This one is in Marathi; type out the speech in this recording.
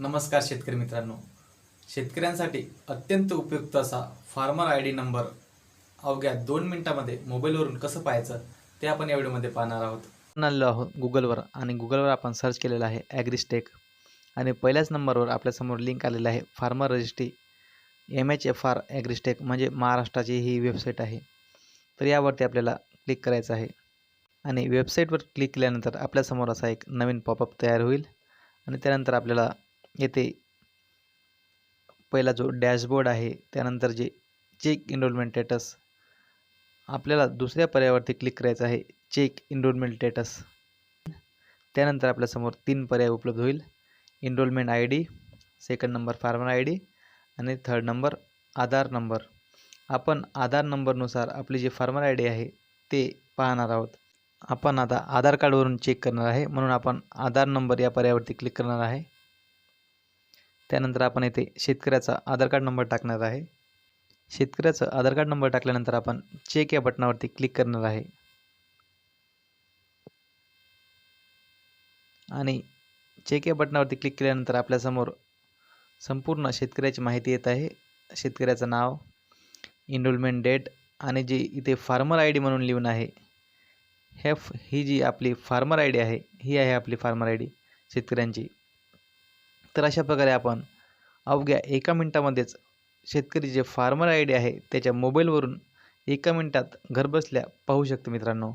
नमस्कार शेतकरी मित्रांनो. शेतकऱ्यांसाठी अत्यंत उपयुक्त असा फार्मर आय डी नंबर अवघ्या दोन मिनिटामध्ये मोबाईलवरून कसं पाहायचं ते आपण या व्हिडिओमध्ये पाहणार आहोत. आपण आलेलो आहोत गुगलवर आणि गुगलवर आपण सर्च केलेलं आहे ॲग्रिस्टेक. आणि पहिल्याच नंबरवर आपल्यासमोर लिंक आलेलं आहे farmer registry M H F R AgriStack म्हणजे महाराष्ट्राची ही वेबसाईट आहे. तर यावरती आपल्याला क्लिक करायचं आहे. आणि वेबसाईटवर क्लिक केल्यानंतर आपल्यासमोर असा एक नवीन पॉपअप तयार होईल. आणि त्यानंतर आपल्याला येथे पहिला जो डॅशबोर्ड आहे त्यानंतर जे चेक इनरोलमेंट स्टेटस आपल्याला दुसऱ्या पर्यायावरती क्लिक करायचं आहे चेक इनरोलमेंट स्टेटस. त्यानंतर आपल्यासमोर तीन पर्याय उपलब्ध होईल. Enrolment I D second number farmer I D आणि थर्ड नंबर आधार नंबर. आपण आधार नंबरनुसार आपली जी फार्मर आय डी आहे ते पाहणार आहोत. आपण आता आधार कार्डवरून चेक करणार आहे म्हणून आपण आधार नंबर या पर्यायावरती क्लिक करणार आहे. त्यानंतर आपण येथे शेतकऱ्याचा आधार कार्ड नंबर टाकणार आहे. शेतकऱ्याचं आधार कार्ड नंबर टाकल्यानंतर आपण चेक या बटनावरती क्लिक करणार आहे. आणि चेक या बटनावरती क्लिक केल्यानंतर आपल्यासमोर संपूर्ण शेतकऱ्याची माहिती येत आहे. शेतकऱ्याचं नाव इनरोलमेंट डेट आणि जे इथे फार्मर आय डी म्हणून लिहून आहे. हे ही जी आपली फार्मर आय डी आहे ही आहे आपली फार्मर आय डी शेतकऱ्यांची. तर अशा प्रकारे आपण अवघ्या एका मिनटामध्येच शेतकरी जे फार्मर आय डी आहे त्याच्या मोबाईलवरून एका मिनटात घरबसल्या पाहू शकतो मित्रांनो.